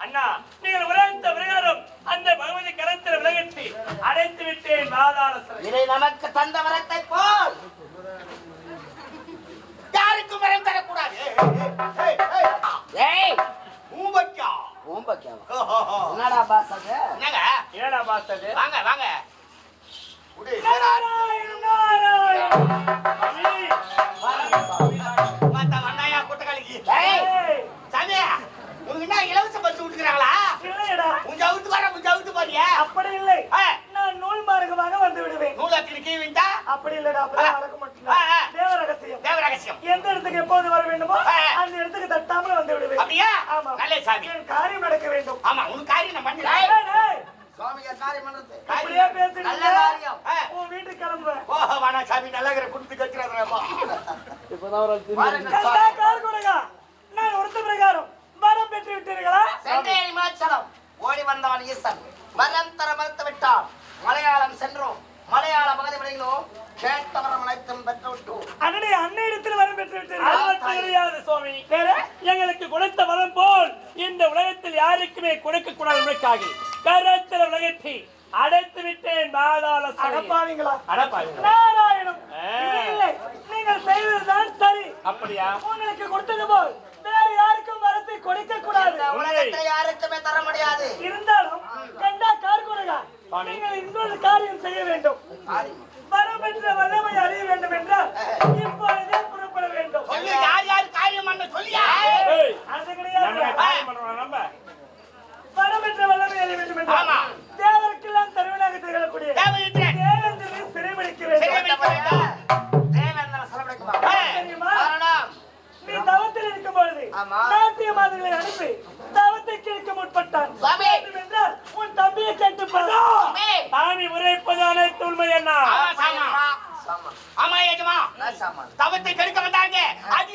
அண்ணா! நீங்கள் உழைத்த பிரகாரம் அந்த பகவதி கரத்தில் விலகட்டி அடைத்து விட்டேன் இதை நமக்கு தந்த வரத்தை போல்! யாருக்கும் வரம் தரக்கூடாது. ஏய், ஏய், ஏய். ஏய் ஊபக்கா பூம்பக்கியாவா? என்னடா பாஸ் அது? என்னங்க? ஏடா பார்த்தது வாங்க வாங்க. ஆள். நாராயண, நாராயண. என்ன இலவச பஸ் விட்டுக்கிறாங்களா? இல்லையடா. உன் அவுத்து வர உன் அவுத்து போறியா? அப்படி இல்லை. நான் நூல் மார்க்கமாக வந்து விடுவேன். நூலக்கில் கீவிண்டா அப்படி இல்லடா அப்படி. நடக்க மாட்டேன். தேவ ரகசியம். தேவ ரகசியம். எந்த இடத்துக்கு எப்போது வர வேண்டுமோ. அந்த இடத்துக்கு தட்டாமல் வந்து விடுவேன். அப்படியா? ஆமா. நல்ல சாமி. என் காரியம் நடக்க வேண்டும். ஆமா உனக்கு காரியம் நான் காரியம் பண்றது? அப்படியே நல்ல. காரியம். ஆ. உன் வீட்டுக்கு கிளம்புவேன். ஓ வாடா சாமி குடுத்து பாருங்க கண்டா சுவாமி. கார் கொடுங்க. நான் ஒருத்த பிரகாரம். வரம் பெற்று விட்டீர்களா சென்றே இமாச்சலம். ஓடி வந்தவன் ஈசன். வரம் தர மறுத்து விட்டான் மலையாளம் சென்றோம். மலையாள பகுதி விளைகிறோம் கேட்டவரம் அனைத்தும் பெற்று விட்டோம் அண்ணனுடைய அன்னை இடத்தில் வரம் பெற்று விட்டீர்கள் கிடையாது சுவாமி. வேற? எங்களுக்கு கொடுத்த வரம் போல் இந்த உலகத்தில் யாருக்குமே கொடுக்க கூடாது என்பதற்காக கரத்தில் உலகத்தை அடைத்து விட்டேன் பாதாள அடப்பாவீங்களா? அடப்பாவிங்களா? நாராயணம். நீங்கள் செய்ததுதான் சரி. அப்படியா? உங்களுக்கு கொடுத்தது போல். கொடுக்க கூடாது உலகத்துல யாருக்குமே தர முடியாது. இருந்தாலும் கண்டா கார் கொடுங்க. நீங்கள் இன்னொரு காரியம் செய்ய வேண்டும். வரம் பெற்ற வல்லமை அறிய வேண்டும் என்றால் இப்பொழுதே புறப்பட வேண்டும். சொல்லு யார் யார் காரியம் பண்ண சொல்லியா? அது நம்ம கிடையாது வரம் பெற்ற வல்லமை அறிய வேண்டும் என்றால் நாட்டிய மாதிரிகளை அனுப்பி தவத்தை கேட்க முற்பட்டான் என்றால் உன் தம்பியை கேட்டு பாரு. சாமி உரைப்பது அனைத்து உண்மை என்ன ஆமா. ஆமா? தவத்தை கெடுக்க வந்தாங்க அடி